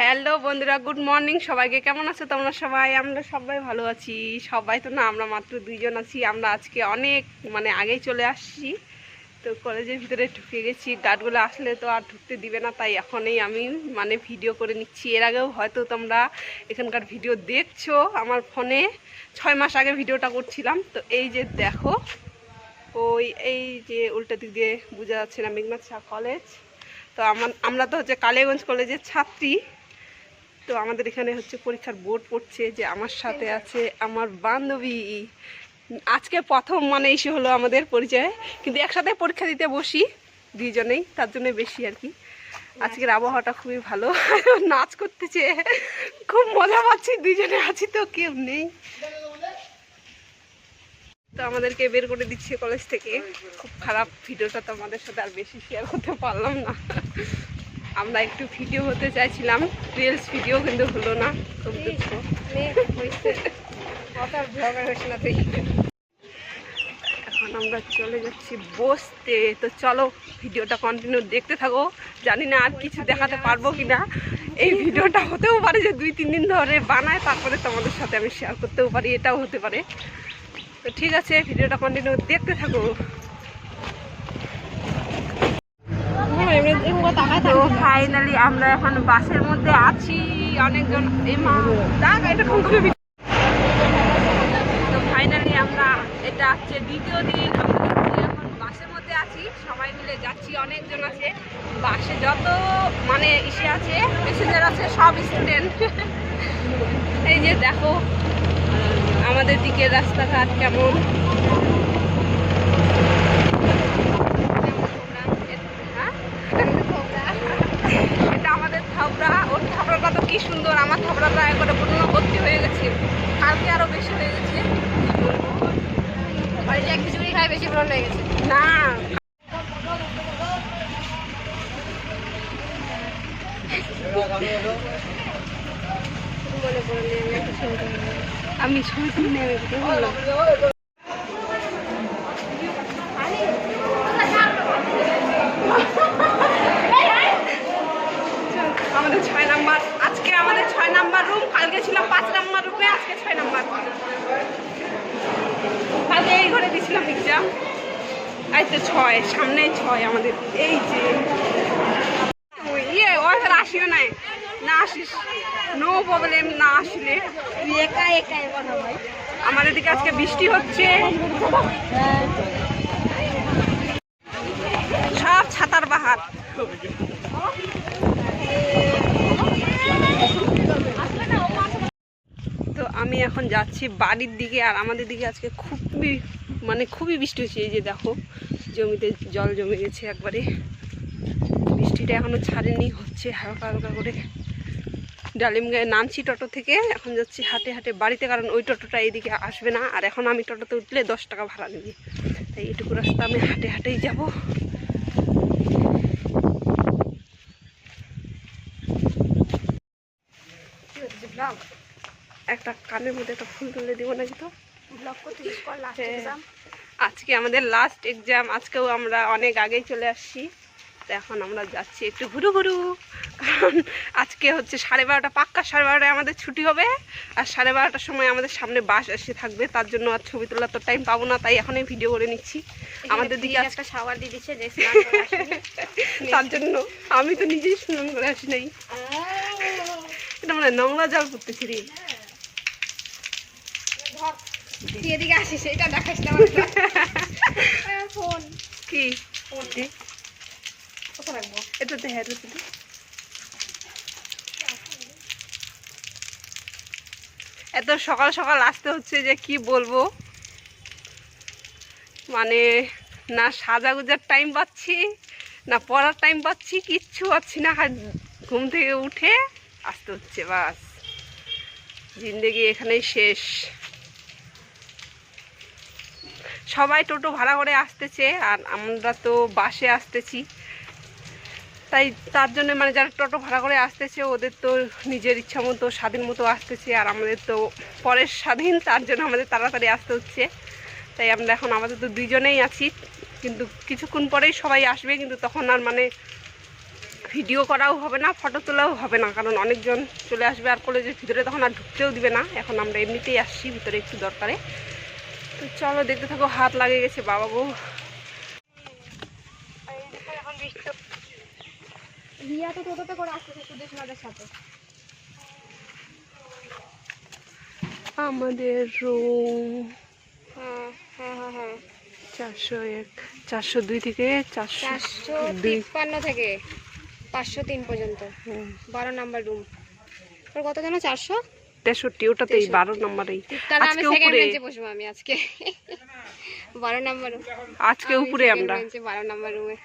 Hello বন্ধুরা, good morning. সবাইকে কেমন আছো তোমরা সবাই? আমরা সবাই ভালো আছি। সবাই তো না, আমরা মাত্র দুইজন আছি। আমরা আজকে অনেক মানে আগেই চলে আসছি। তো কলেজের ভিতরে ঢুকে গেছি। গার্ডগুলো আসলে তো আর ঢুকতে দিবে না, তাই এখনই আমি মানে ভিডিও করে নিচ্ছি। এর আগেও হয়তো তোমরা এখানকার ভিডিও দেখছ আমার ফোনে। ছয় মাস আগে ভিডিওটা করছিলাম। তো এই যে দেখো, ওই, এই যে উল্টা দিক দিয়ে বোঝা যাচ্ছে না মেঘনাথ শাহ কলেজ। তো আমার আমরা তো হচ্ছে কালিয়াগঞ্জ কলেজের ছাত্রী। তো আমাদের এখানে হচ্ছে পরীক্ষার বোর্ড পড়ছে যে আমার সাথে আছে আমার বান্ধবী। আজকে প্রথম মানে এসে হলো আমাদের পরিচয়, কিন্তু একসাথে পরীক্ষা দিতে বসি, দুইজনেই, তার জন্য বেশি আর কি। আজকের আবহাওয়াটা খুবই ভালো, নাচ করতেছে, খুব মজা পাচ্ছি, দুইজনে আছি তো, কেউ নেই। তো আমাদেরকে বের করে দিচ্ছে কলেজ থেকে। খুব খারাপ ভিডিওটা তো আমাদের সাথে আর বেশি শেয়ার করতে পারলাম না। আমরা একটু ভিডিও হতে চাইছিলাম রিলস ভিডিও কিন্তু হলো না খুব দুঃখ। এখন আমরা চলে যাচ্ছি বসতে। তো চলো ভিডিওটা কন্টিনিউ দেখতে থাকো। জানি না আর কিছু দেখাতে পারব কি না এই ভিডিওটা হতেও পারে যে দুই তিন দিন ধরে বানায় তারপরে তোমাদের সাথে আমি শেয়ার করতেও পারি এটাও হতে পারে। তো ঠিক আছে ভিডিওটা কন্টিনিউ দেখতে থাকো। তো ফাইনালি আমরা এখন বাসের মধ্যে আছি অনেকজন এই মা এটা কোন করে তো ফাইনালি আমরা এটা হচ্ছে দ্বিতীয় দিন এখন বাসের মধ্যে আছি সবাই মিলে যাচ্ছি অনেকজন আছে। বাসে যত মানে ইসে আছে প্যাসেঞ্জার আছে সব স্টুডেন্ট এই যে দেখো আমাদের দিকে রাস্তাঘাট কেমন হ্যাঁ? এটা আমাদের থাবড়া ওর থাবড়াটা তো কি সুন্দর আমার থাবড়াটা একবারে পূর্ণ ভর্তি হয়ে গেছে কালকে আরও বেশি হয়ে গেছে বাড়িতে এক খিচুড়ি খাই বেশি পূরণ হয়ে গেছে না আমি ছবি তুলে নেবে বললাম আমাদের ছয় নাম্বার আজকে আমাদের ছয় নাম্বার রুম কালকে ছিলাম পাঁচ নাম্বার রুমে আজকে ছয় নাম্বার ঘরে দিয়েছিলাম এক্সাম এই তো ছয় সামনে ছয় আমাদের। এই যে। ইয়ে ওই ফের আসিও নাই। না আসিস। নো প্রবলেম না আসলে। তুই একা একা কথা ভাই আমাদের দিকে আজকে বৃষ্টি হচ্ছে। সব ছাতার বাহার। তো আমি এখন যাচ্ছি বাড়ির দিকে আর আমাদের দিকে আজকে খুবই মানে খুবই বৃষ্টি হচ্ছে এই যে দেখো, জমিতে জল জমে গেছে একবারে। বৃষ্টিটা এখনও ছাড়েনি, হচ্ছে হালকা হালকা করে। ডালিম গায়ে নামছি টোটো থেকে, এখন যাচ্ছি হাটে হাটে বাড়িতে, কারণ ওই টোটোটা এইদিকে আসবে না, আর এখন আমি টোটোতে উঠলে দশ টাকা ভাড়া নেবে। তাই এইটুকু রাস্তা আমি হাটে হাটেই যাব। একটা কানের মধ্যে একটা ফুল তুলে দিব নাকি তো? ব্লগ করতে কল লাস্ট হ্যাঁ। এক্সাম আজকে আমাদের লাস্ট এক্সাম আজকেও আমরা অনেক আগেই চলে আসছি। তো এখন আমরা যাচ্ছি একটু ঘুরু ঘুরু। কারণ আজকে হচ্ছে সাড়ে বারোটা পাক্কা সাড়ে বারোটায় আমাদের ছুটি হবে। আর সাড়ে বারোটার সময় আমাদের সামনে বাস এসে থাকবে। তার জন্য আর ছবি তোলার তো টাইম পাবো না তাই এখনই ভিডিও করে নিচ্ছি। আমাদের দিকে একটা শাওয়ার দিয়ে দিচ্ছে। তার জন্য আমি তো নিজেই স্নান করে আসি নাই। এটা মানে নোংরা জল করতেছি রে। তুই এদিকে আসিস এটা দেখাস না আমাকে। ফোন। কি? এ, কোথায় রাখব এটাতে হ্যাঁ এটাতে এত সকাল সকাল আসতে হচ্ছে যে কি বলব? মানে না সাজা গুজার টাইম পাচ্ছি না পড়ার টাইম পাচ্ছি কিচ্ছু পাচ্ছি না। ঘুম থেকে উঠে আসতে হচ্ছে বাস। জিন্দেগি এখানেই শেষ। সবাই টোটো ভাড়া করে আসতেছে আর আমরা তো বাসে আসতেছি। তাই তার জন্য মানে যারা টোটো ভাড়া করে আসতেছে, ওদের তো নিজের ইচ্ছা মতো, স্বাধীন মতো আসতেছে আর আমাদের তো পরের স্বাধীন, তার জন্য আমাদের তাড়াতাড়ি আসতে হচ্ছে। তাই আমরা এখন আমাদের তো দুইজনেই আছি, কিন্তু কিছুক্ষণ পরেই সবাই আসবে, কিন্তু তখন আর মানে ভিডিও করাও হবে না, ফটো তোলাও হবে না, কারণ অনেকজন চলে আসবে আর কলেজের ভিতরে তখন আর ঢুকতেও দিবে না। এখন আমরা এমনিতেই আসছি, ভিতরে একটু দরকারে। তো চলো দেখতে থাকো হাত লাগে গেছে বাবা বউ রিয়া তো টোটোতে করে আসতেছে সুদেশ সাথে। আমাদের রুম হ্যাঁ হ্যাঁ হ্যাঁ চারশো এক চারশো দুই থেকে চারশো তিপ্পান্ন থেকে পাঁচশো তিন পর্যন্ত। বারো নাম্বার রুম তোর কত জানো? চারশো? তেষট্টি ওটাতেই বারো নম্বরেই। আজকে উপরে। বসবো আমি আজকে। বারো নাম্বার আজকে উপরে আমরা। বারো নাম্বার রুমে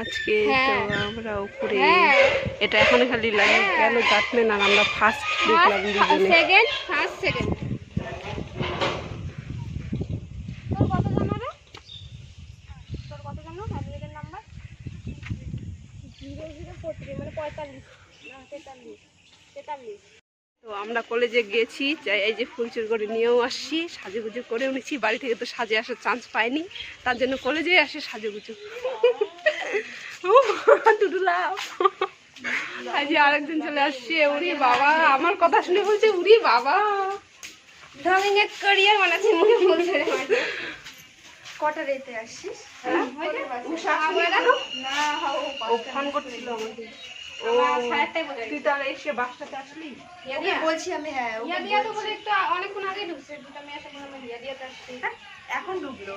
আজকে তো হ্যাঁ। আমরা উপরে। হ্যাঁ। এটা এখন খালি লাগে কেন জানবেন আর আমরা ফার্স্ট দেখলাম দুজনে? Second first second zero zero four মানে পঁয়তাল্লিশ। না তেতাল্লিশ। তেতাল্লিশ। তো আমরা কলেজে গেছি যাই এই যে ফুল চুর করে নিয়েও আসছি সাজুগুজু করে নিচ্ছি বাড়ি থেকে তো সাজে আসার চান্স পাইনি তার জন্য কলেজেই আসে সাজুগুজু। টুটুলা এই যে আরেকজন চলে আসছে উরি বাবা আমার কথা শুনে বলছে উরি বাবা। ড্রয়িং এর ক্যারিয়ার বানাচ্ছি মুখে ফুল ছেড়ে কটা রেতে আসছিস? হ্যাঁ? না ও ফোন করছিল আমাকে। তুই তাহলে এসে বাসটাতে আসলি? বলছি আমি হ্যাঁ অনেকক্ষণ আগে ঢুকছে আমি আসলে দিয়া দিয়া তো আসছি এখন ঢুকলো।